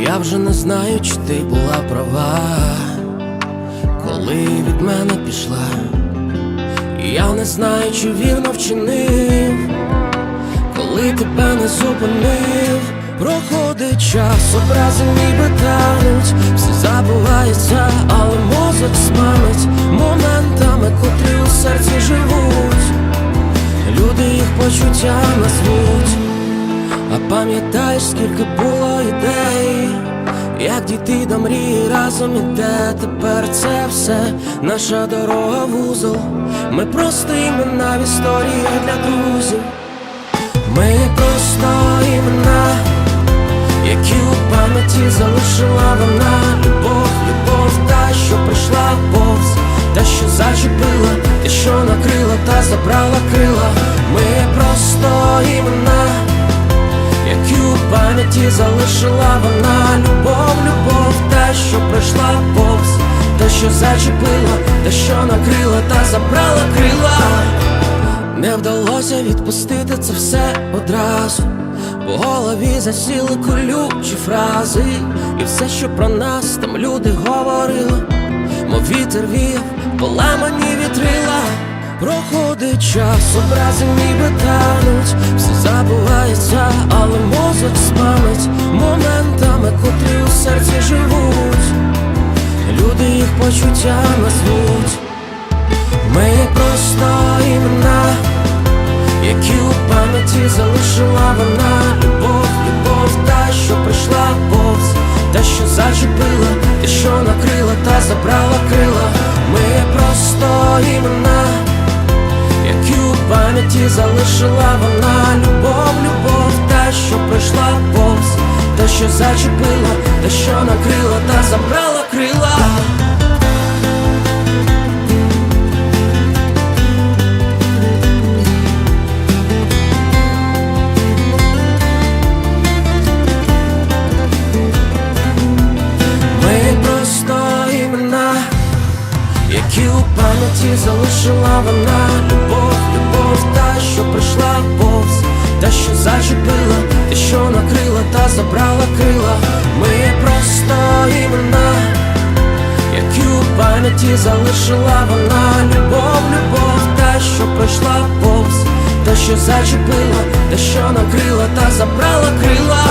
Я вже не знаю, чи ти була права, коли від мене пішла. Я не знаю, чи вірно вчинив, коли тебе не зупинив, проходить час, образи ніби тануть, все забувається, але мозок смамить моментами, котрі у серці живуть. Люди їх почуття назвуть. А пам'ятаєш, скільки було дійти до мрії разом іде тепер це все, наша дорога вузол. Ми просто імена в історії для друзів. Ми просто імена, які у пам'яті залишила вона. Любов, любов, та, що прийшла повз, та, що зачепила, та, що накрила та забрала крила. Пам'яті залишила вона любов, любов, та, що пройшла повз, та, що зачепила, та, що накрила, та забрала крила. Не вдалося відпустити це все одразу, в голові засіли колючі фрази, і все, що про нас там люди говорили, мов вітер віяв, поламані вітрила. Проходить час, образи ніби тануть, все забувається, але мозок спамить почуття назвуть. Ми просто імена, які у пам'яті залишила вона. Любов, любов, та, що прийшла повз, та, що зачепила, та, що накрила, та забрала крила. Ми просто імена які у пам'яті залишила вона любов, любов, та, що пройшла повз, та, що зачепила, та, що накрила, та забрала крила. Які у пам'яті залишила вона любов, любов, та, що прийшла повз, та, що зачепила, та, що накрила, та забрала крила. Ми просто імена, які у пам'яті залишила вона любов, любов, та, що прийшла повз, та, що зачепила, та, що накрила, та забрала крила.